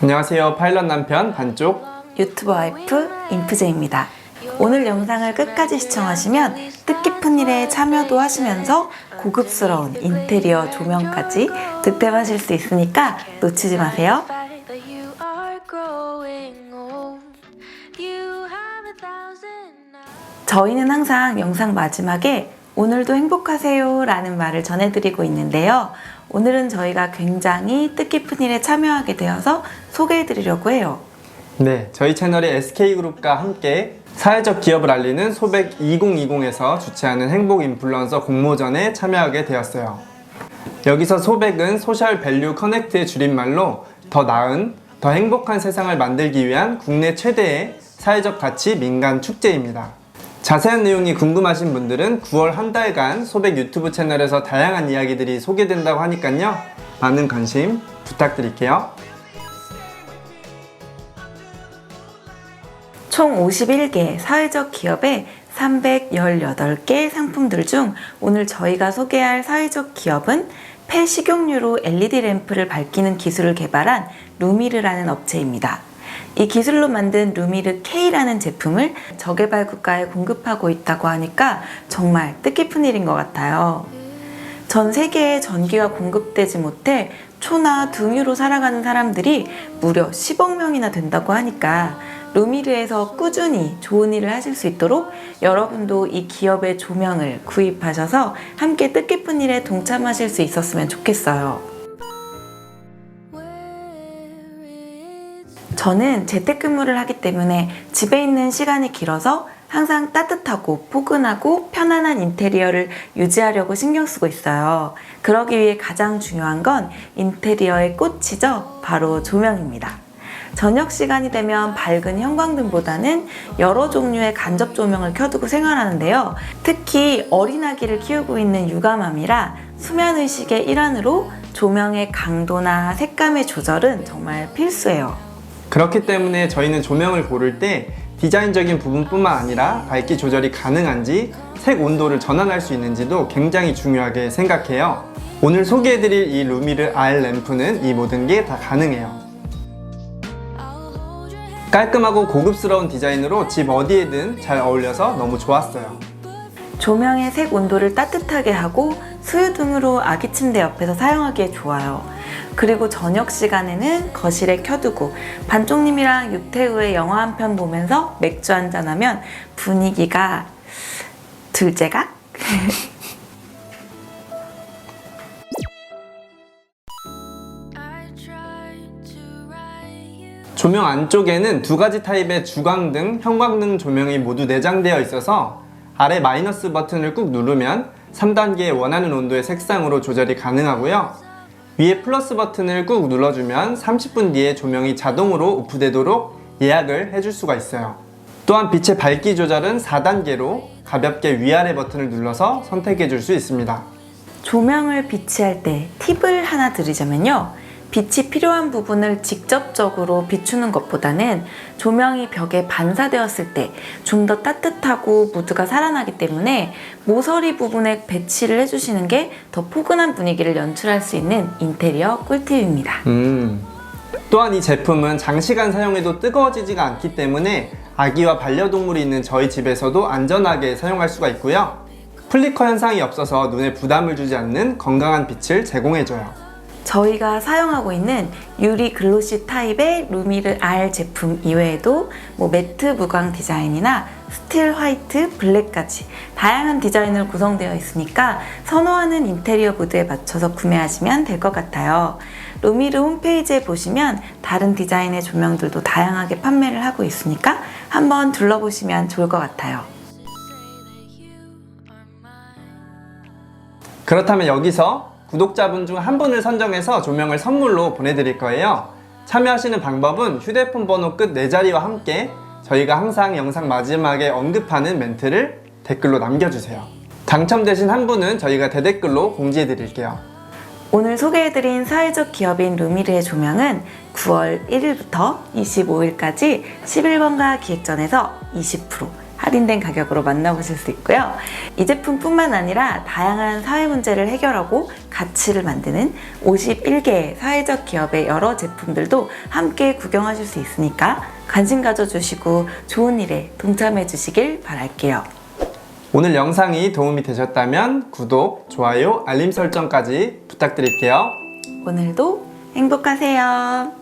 안녕하세요. 파일럿 남편 반쪽. 유튜버 와이프 인프제입니다. 오늘 영상을 끝까지 시청하시면 뜻깊은 일에 참여도 하시면서 고급스러운 인테리어 조명까지 득템하실 수 있으니까 놓치지 마세요. 저희는 항상 영상 마지막에 오늘도 행복하세요 라는 말을 전해드리고 있는데요. 오늘은 저희가 굉장히 뜻깊은 일에 참여하게 되어서 소개해 드리려고 해요. 네, 저희 채널의 SK그룹과 함께 사회적 기업을 알리는 소백 2020에서 주최하는 행복 인플루언서 공모전에 참여하게 되었어요. 여기서 소백은 소셜 밸류 커넥트의 줄임말로 더 나은, 더 행복한 세상을 만들기 위한 국내 최대의 사회적 가치 민간 축제입니다. 자세한 내용이 궁금하신 분들은 9월 한 달간 소백 유튜브 채널에서 다양한 이야기들이 소개된다고 하니깐요. 많은 관심 부탁드릴게요. 총 51개 사회적 기업의 318개 상품들 중 오늘 저희가 소개할 사회적 기업은 폐식용유로 LED 램프를 밝히는 기술을 개발한 루미르라는 업체입니다. 이 기술로 만든 루미르 K라는 제품을 저개발 국가에 공급하고 있다고 하니까 정말 뜻깊은 일인 것 같아요. 전 세계에 전기가 공급되지 못해 초나 등유로 살아가는 사람들이 무려 10억 명이나 된다고 하니까 루미르에서 꾸준히 좋은 일을 하실 수 있도록 여러분도 이 기업의 조명을 구입하셔서 함께 뜻깊은 일에 동참하실 수 있었으면 좋겠어요. 저는 재택근무를 하기 때문에 집에 있는 시간이 길어서 항상 따뜻하고 포근하고 편안한 인테리어를 유지하려고 신경 쓰고 있어요. 그러기 위해 가장 중요한 건 인테리어의 꽃이죠. 바로 조명입니다. 저녁 시간이 되면 밝은 형광등보다는 여러 종류의 간접 조명을 켜두고 생활하는데요. 특히 어린 아기를 키우고 있는 육아맘이라 수면 의식의 일환으로 조명의 강도나 색감의 조절은 정말 필수예요. 그렇기 때문에 저희는 조명을 고를 때 디자인적인 부분뿐만 아니라 밝기 조절이 가능한지 색 온도를 전환할 수 있는지도 굉장히 중요하게 생각해요. 오늘 소개해드릴 이 루미르 R 램프는 이 모든 게 다 가능해요. 깔끔하고 고급스러운 디자인으로 집 어디에든 잘 어울려서 너무 좋았어요. 조명의 색 온도를 따뜻하게 하고 수유 등으로 아기 침대 옆에서 사용하기에 좋아요. 그리고 저녁 시간에는 거실에 켜두고 반쪽님이랑 후에 영화 한 편 보면서 맥주 한잔 하면 분위기가 둘째가? 조명 안쪽에는 두 가지 타입의 주광등, 형광등 조명이 모두 내장되어 있어서 아래 마이너스 버튼을 꾹 누르면 3단계의 원하는 온도의 색상으로 조절이 가능하고요. 위에 플러스 버튼을 꾹 눌러주면 30분 뒤에 조명이 자동으로 오프되도록 예약을 해줄 수가 있어요. 또한 빛의 밝기 조절은 4단계로 가볍게 위아래 버튼을 눌러서 선택해 줄 수 있습니다. 조명을 비치할 때 팁을 하나 드리자면요. 빛이 필요한 부분을 직접적으로 비추는 것보다는 조명이 벽에 반사되었을 때 좀 더 따뜻하고 무드가 살아나기 때문에 모서리 부분에 배치를 해주시는 게 더 포근한 분위기를 연출할 수 있는 인테리어 꿀팁입니다. 음. 또한 이 제품은 장시간 사용해도 뜨거워지지가 않기 때문에 아기와 반려동물이 있는 저희 집에서도 안전하게 사용할 수가 있고요. 플리커 현상이 없어서 눈에 부담을 주지 않는 건강한 빛을 제공해줘요. 저희가 사용하고 있는 유리 글로시 타입의 루미르 R 제품 이외에도 뭐 매트 무광 디자인이나 스틸 화이트, 블랙까지 다양한 디자인으로 구성되어 있으니까 선호하는 인테리어 무드에 맞춰서 구매하시면 될 것 같아요. 루미르 홈페이지에 보시면 다른 디자인의 조명들도 다양하게 판매를 하고 있으니까 한번 둘러보시면 좋을 것 같아요. 그렇다면 여기서 구독자분 중 한 분을 선정해서 조명을 선물로 보내드릴 거예요. 참여하시는 방법은 휴대폰 번호 끝 4자리와 함께 저희가 항상 영상 마지막에 언급하는 멘트를 댓글로 남겨주세요. 당첨되신 한 분은 저희가 대댓글로 공지해드릴게요. 오늘 소개해드린 사회적 기업인 루미르의 조명은 9월 1일부터 25일까지 11번가 기획전에서 20% 할인된 가격으로 만나보실 수 있고요. 이 제품뿐만 아니라 다양한 사회 문제를 해결하고 가치를 만드는 51개의 사회적 기업의 여러 제품들도 함께 구경하실 수 있으니까 관심 가져주시고 좋은 일에 동참해 주시길 바랄게요. 오늘 영상이 도움이 되셨다면 구독, 좋아요, 알림 설정까지 부탁드릴게요. 오늘도 행복하세요.